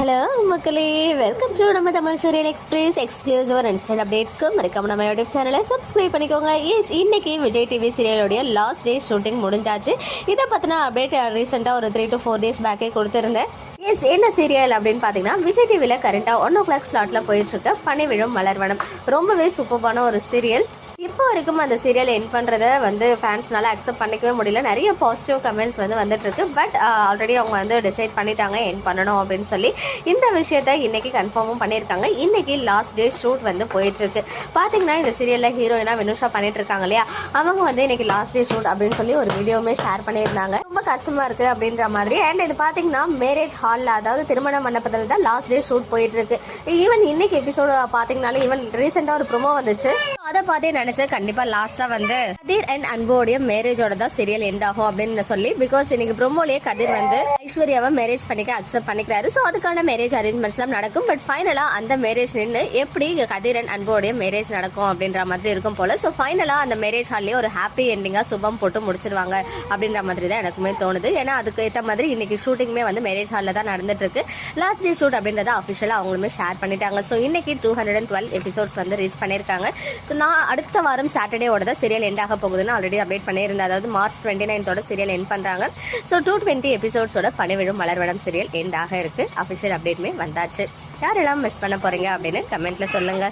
Hello மக்களே. Welcome to நம்ம Tamil serial express exclusive and instant அப்டேட்ஸ்க்கு மறக்காம நம்ம யூடியூப் சேனலை சப்ஸ்கிரைப் பண்ணிக்கோங்க. எஸ் இன்னைக்கு விஜய் டிவி சீரியலுடைய லாஸ்ட் டே ஷூட்டிங் முடிஞ்சாச்சு. இதை பற்றின அப்டேட் ரீசெண்டாக ஒரு த்ரீ டு ஃபோர் டேஸ் பேக்கே கொடுத்துருந்தேன். எஸ் என்ன சீரியல் அப்படின்னு பார்த்தீங்கன்னா விஜய் டிவியில் கரண்ட்டாக ஒன் ஓ கிளாக் ஸ்லாட்டில் போயிட்டுருக்க பனி விழும் மலர்வனம். ரொம்பவே சூப்பரான ஒரு சீரியல் இப்போ வரைக்கும் அந்த சீரியல் என் பண்ணுறத வந்து ஃபேன்ஸ்னால அக்செப்ட் பண்ணிக்கவே முடியல. நிறைய பாசிட்டிவ் கமெண்ட்ஸ் வந்து வந்துட்டுருக்கு பட் ஆல்ரெடி uh, அவங்க வந்து டிசைட் பண்ணிட்டாங்க என் பண்ணணும் அப்படின்னு சொல்லி. இந்த விஷயத்த இன்னைக்கு கன்ஃபார்மும் பண்ணியிருக்காங்க. இன்னைக்கு லாஸ்ட் டே ஷூட் வந்து போயிட்டுருக்கு பார்த்தீங்கன்னா இந்த சீரியலில் ஹீரோயினா வினுஷா பண்ணிட்டு இருக்காங்க இல்லையா? அவங்க வந்து இன்னைக்கு லாஸ்ட் டே ஷூட் அப்படின்னு சொல்லி ஒரு வீடியோவுமே ஷேர் பண்ணியிருந்தாங்க. ரொம்ப கஷ்டமாக இருக்குது அப்படின்ற மாதிரி. அண்ட் இது பார்த்தீங்கன்னா மேரேஜ் ஹாலில் அதாவது திருமண மண்டபத்தில் தான் லாஸ்ட் டே ஷூட் போயிட்டுருக்கு ஈவன் இன்னைக்கு எபிசோடு பார்த்தீங்கனாலும் ஈவன் ரீசெண்டாக ஒரு ப்ரோமோ வந்துச்சு. அதை பார்த்தே நினைச்சேன் கண்டிப்பா லாஸ்டா வந்து கதிர் அண்ட் அன்போடைய மேரேஜோட தான் சீரியல் எண்ட் ஆகும் அப்படின்னு சொல்லி பிகாஸ் இன்னைக்கு ப்ரோமோலயே கதிர் வந்து ஐஸ்வர்யாவை மேரேஜ் பண்ணிக்க அக்செப்ட் பண்ணிக்கிறாரு. ஸோ அதுக்கான மேரேஜ் அரேஞ்ச்மெண்ட்ஸ் எல்லாம் நடக்கும். பட் ஃபைனலா அந்த மேரேஜ் நின்று எப்படி கதிர் அண்ட் அன்போடைய மேரேஜ் நடக்கும் அப்படின்ற மாதிரி இருக்கும் போல. ஸோ ஃபைனலா அந்த மேரேஜ் ஹால்லேயே ஒரு ஹாப்பி எண்டிங்கா சுபம் போட்டு முடிச்சிருவாங்க அப்படின்ற மாதிரி தான் எனக்குமே தோணுது. ஏன்னா அதுக்கு ஏற்ற மாதிரி இன்னைக்கு ஷூட்டிங்குமே வந்து மேரேஜ் ஹாலில் தான் நடந்துட்டு இருக்கு லாஸ்ட் டே ஷூட் அப்படின்றத அஃபிஷியலாக அவங்களுமே ஷேர் பண்ணிட்டாங்க. ஸோ இன்னைக்கு two hundred and twelve episodes வந்து ரீச் பண்ணியிருக்காங்க. ஸோ நான் அடுத்த வாரம் சாட்டர்டேவோட தான் சீரியல் எண்ட் ஆக போகுதுன்னு ஆல்ரெடி அப்டேட் பண்ணியிருந்தேன் அதாவது மார்ச் டுவெண்ட்டி நைன்த்தோட சீரியல் எண்ட் பண்ணுறாங்க ஸோ டூ டுவெண்ட்டி எபிசோட்ஸோட பணிவிழும் மலர்வடம் சீரியல் எண்ட் ஆக இருக்கு. அஃபிஷியல் அப்டேட்மே வந்தாச்சு. யாரெல்லாம் மிஸ் பண்ண போறீங்க அப்படின்னு கமெண்ட்ல சொல்லுங்க.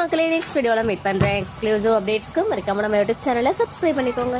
மக்களே நெக்ஸ்ட் வீடியோவில் மீட் பண்ணுறேன் எக்ஸ்க்ளூசிவ் அப்டேட்ஸ்க்கு மறக்காம நம்ம யூடியூப் சேனலை சப்ஸ்கிரைப் பண்ணிக்கோங்க.